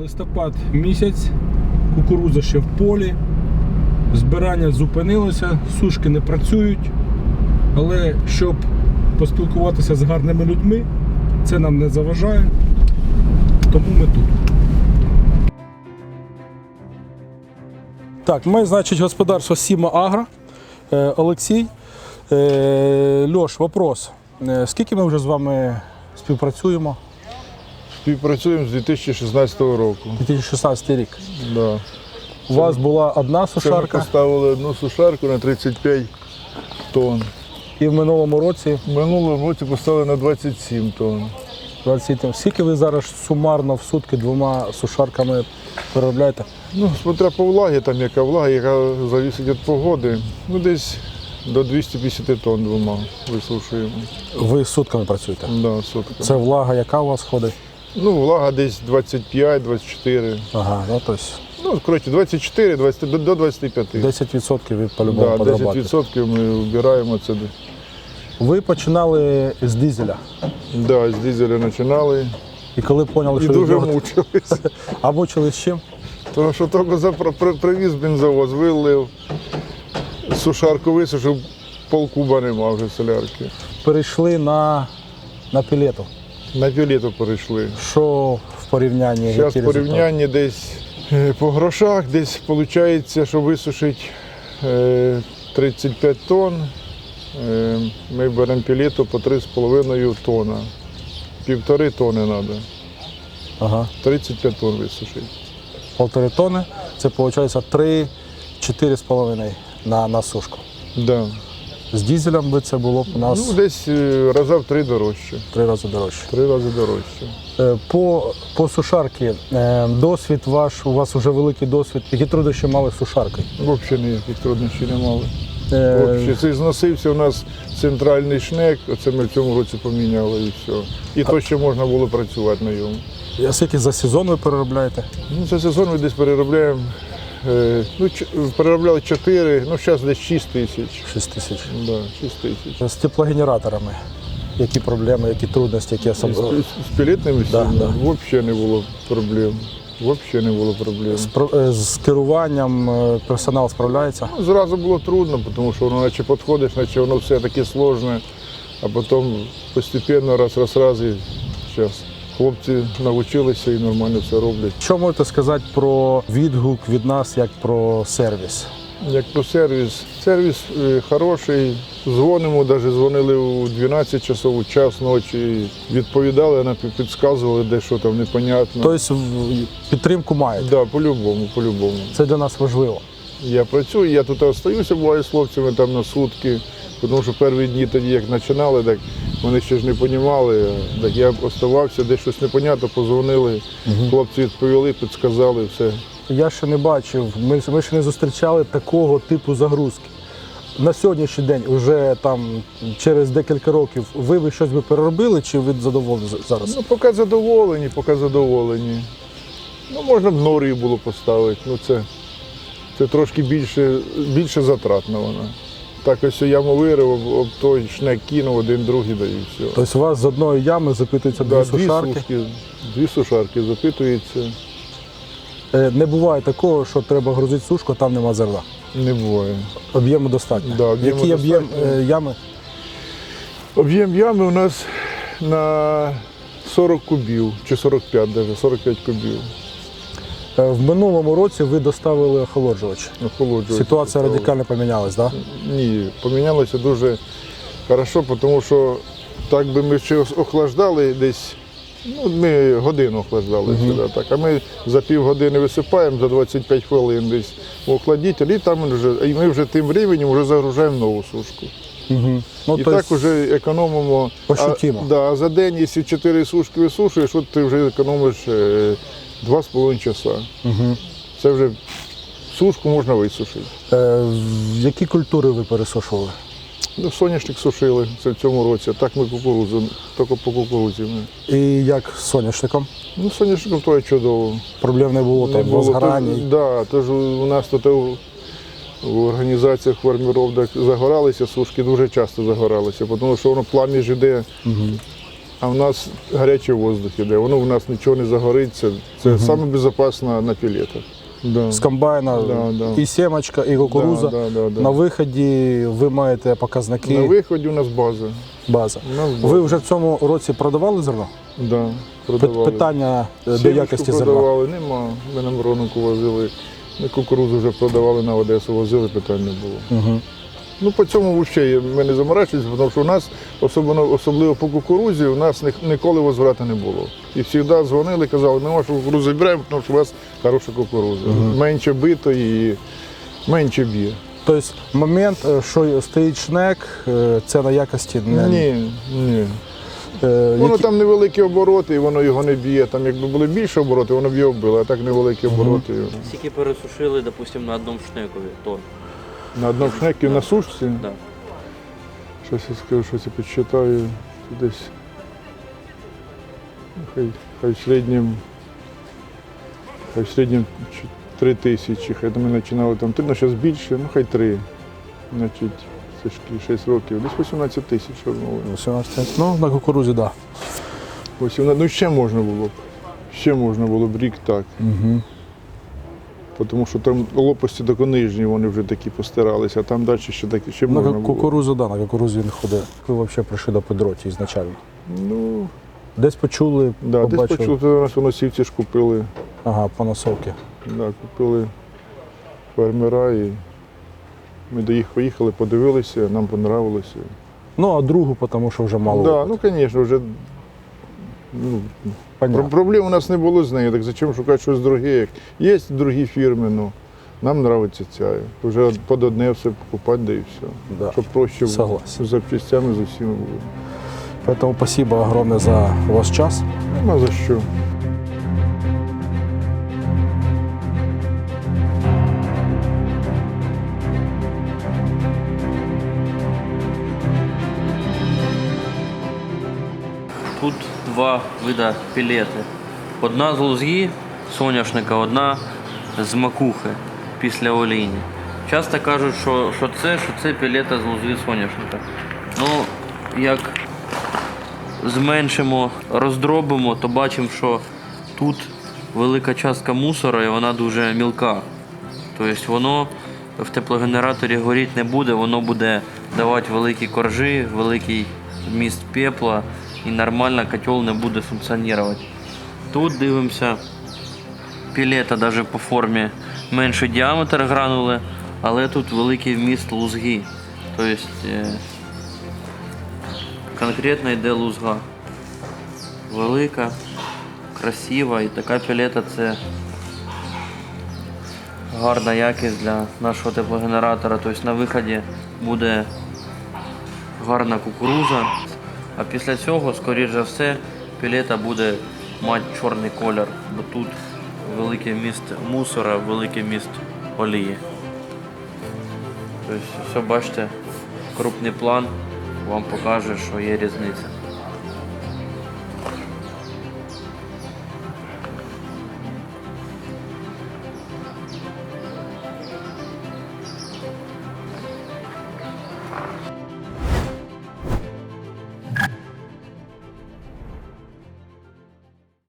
Листопад місяць, кукурудза ще в полі, збирання зупинилося, сушки не працюють. Але щоб поспілкуватися з гарними людьми, це нам не заважає. Тому ми тут. Так, ми, значить, господарство Сіма Агро. Е, Олексій. Е, Льош, вопрос. Е, Скільки ми вже з вами співпрацюємо? Співпрацюємо з 2016 року. 2016 рік. Да. У вас була одна Це ми сушарка, поставили одну сушарку на 35 тонн. і в минулому році В минулому році поставили на 27 тонн. 27. Скільки ви зараз сумарно в сутки двома сушарками переробляєте? Ну, смотря по влагі, там яка влага, яка залежить від погоди. Ну, десь до 250 тонн двома висушуємо. Ви сутками працюєте. Да, сотка. Це влага, яка у вас ходить? Ну, влага десь 25-24. Ага, ну тобто Ну, коротше, 24, 20, до- до 25. 10% ви по-любому Да, подрабатуєте. 10% ми вбираємо це. Ви починали з дизеля. Да, з дизеля починали І коли поняли, і що дуже від нього- мучились. а мучили з чим? Тому що тільки запра- при- привіз бензовоз, вилив, сушарку висушив, полкуба нема вже солярки. Перейшли на, на пілету. На пілету перейшли. Що в порівнянні? Зараз результати? порівняння десь е, по грошах, десь виходить, що висушить е, 35 тонн. Е, Ми беремо пілету по 3,5 тонна. Півтори тони треба. Ага. 35 тонн висушить. Полтори тони. Це виходить 3-4,5 на, на сушку. Да. З дизелем би це було б у нас Ну, десь е, раза в три дорожче. три рази дорожче. Три рази дорожче. Е, По, по сушарки, е, досвід ваш, у вас вже великий досвід. Які труднощі мали з сушаркою? Взагалі ніяких труднощів не мали. Е, Взагалі, це зносився у нас центральний шнек, оце ми в цьому році поміняли і все. І то ще можна було працювати на ньому. а скільки за сезон ви переробляєте? Ну, за сезон ми десь переробляємо. Е, Ну, переробляли 4, ну зараз десь 6 тисяч. 6 тисяч. Да, 6 тисяч. З теплогенераторами. Які проблеми, які трудності, які особливо? з, з пілетними Да, да. взагалі не було проблем. Взагалі не було проблем. З, е, з керуванням е, персонал справляється? Ну, Зразу було трудно, тому що воно наче підходиш, наче воно все таке сложне, а потім постепенно раз, раз, раз і зараз. Хлопці навчилися і нормально все роблять. Що можете сказати про відгук від нас як про сервіс? Як про сервіс, сервіс е, хороший. Дзвонимо, навіть дзвонили у 12 часов, у час ночі. Відповідали, нам підказували, де що там непонятно. Тобто підтримку маєте. Да, по-любому, по-любому. Це для нас важливо. Я працюю, я тут остаюся, буваю з хлопцями там на сутки, тому що перші дні тоді, як починали, так вони ще ж не розуміли. Так я оставався, де щось непонятно, позвонили, хлопці відповіли, підказали все. Я ще не бачив, ми, ми ще не зустрічали такого типу загрузки. На сьогоднішній день, вже там через декілька років, ви би щось би переробили чи ви задоволені зараз? Ну, поки задоволені, поки задоволені. Ну, можна б норію було поставити. Ну, це, це трошки більше, більше затратно вона. Так ось яму вирив, об, той шнек кинув, один другий дає і все. Тобто у вас з одної ями запитуються Да, дві сушарки. сушки, дві сушарки запитується. Е, Не буває такого, що треба грузити сушку, а там нема зерна. Не буває. Об'єму достатньо. Да, об'єму Який об'єм достатньо. е, ями? Об'єм ями у нас на 40 кубів, чи 45 навіть, 45 кубів. Е, В минулому році ви доставили охолоджувач. Охолоджувати Ситуація поставили. радикально помінялась, так? Да? Ні, помінялося дуже хорошо, тому що так би ми ще охлаждали десь. Ну, ми годину охлаждали сюди, так. А ми за півгодини висипаємо за 25 хвилин десь в охладитель, і там вже, і ми вже тим временем вже загружаємо нову сушку. Угу. Ну, і то так есть вже економимо. Ощутимо. А, да, а за день, якщо 4 сушки висушуєш, от ти вже економиш е, 2,5 часа. Угу. Це вже сушку можна висушити. Е, які культури ви пересушували? Ну, соняшник сушили це в цьому році, так ми кукурудзу, тільки по кукурудзі. І як з соняшником? Ну, соняшником то чудово. Проблем не було там возгорання. Так, да, тож у нас тут в організаціях фермерів загоралися сушки, дуже часто загоралися, тому що воно плам'я ж іде а в нас гарячий воздух іде. Воно в нас нічого не загориться. Це саме безпечно на пілетах. Да. З комбайна Да, да. і сімочка, і кукуруза. Да, да, да, да. На виході ви маєте показники На виході у нас база. база. У нас база. Ви вже в цьому році продавали зерно? да, продавали. Питання е, до Сімечку якості зерна. продавали, нема. Ми на Миронку возили. Ми кукурудзу вже продавали на Одесу, возили, питань не було. Угу. Ну, по цьому взагалі ми не заморачуємося, тому що у нас, особливо, особливо по кукурузі, у нас ніколи возврату не було. І завжди дзвонили, казали, ми вашу кукурузу збираємо, тому що у вас хороша кукуруза. Менше битої і менше б'є. Тобто момент, е, що стоїть шнек, е, це на якості не Ні, ні. Е, Воно які- там невеликі обороти, і воно його не б'є. Там якби були більше обороти, воно б його вбило, а так невеликі обороти. Скільки пересушили, допустим, на одному шнекові тонн. На одному шнекі на сушці. Да. Щось я скажу, щось я підсчитаю. Це Десь. Хай, хай в середньому. Хай в середньому 3 тисячі. Хай ми починали там 3, ну зараз більше, ну хай 3. Значить, це ж 6 років. Десь 18 тисяч одного. 18. Ну, на кукурузі, так. 18, ну ще можна було б. Ще можна було б рік так. Угу. Тому що там лопасті тако нижні, вони вже такі постиралися, а там далі ще такі ще можна На було. кукурузу, да, на кукурузі він ходить. Ви взагалі прийшли до Педроті ізначально. Ну, Десь почули, да, десь почули, то у нас воносівці ж купили. Ага, по носовки. Да, купили фермера і ми до їх поїхали, подивилися, нам понравилося. Ну, а другу, тому що вже мало. Да, ну, звісно, вже ну, Понятно. про- проблем у нас не було з нею, так зачем шукати щось друге? Є другі фірми, ну нам подобається ця. Вже під одне все покупати, да і все. Да. Щоб проще було. Согласен. з запчастями з усіма було. Поэтому спасибо огромное за ваш час. Нема за що. Два вида пілети. Одна з лузги соняшника, одна з макухи після олійні. Часто кажуть, що, що це, що це пілета з лузги соняшника. Ну, як зменшимо, роздробимо, то бачимо, що тут велика частка мусора і вона дуже мілка. Тобто воно в теплогенераторі горіти не буде, воно буде давати великі коржі, великий вміст пепла і нормально котел не буде функціонувати. Тут дивимося, пілета навіть по формі менший діаметр гранули, але тут великий вміст лузги. Тобто е, конкретно йде лузга. Велика, красива і така пілета це гарна якість для нашого теплогенератора. Тобто на виході буде гарна кукуруза. А після цього, скоріш за все, пілета буде мати чорний колір, бо тут велике міст мусора, велике міст олії. Тобто, все бачите, крупний план вам покаже, що є різниця.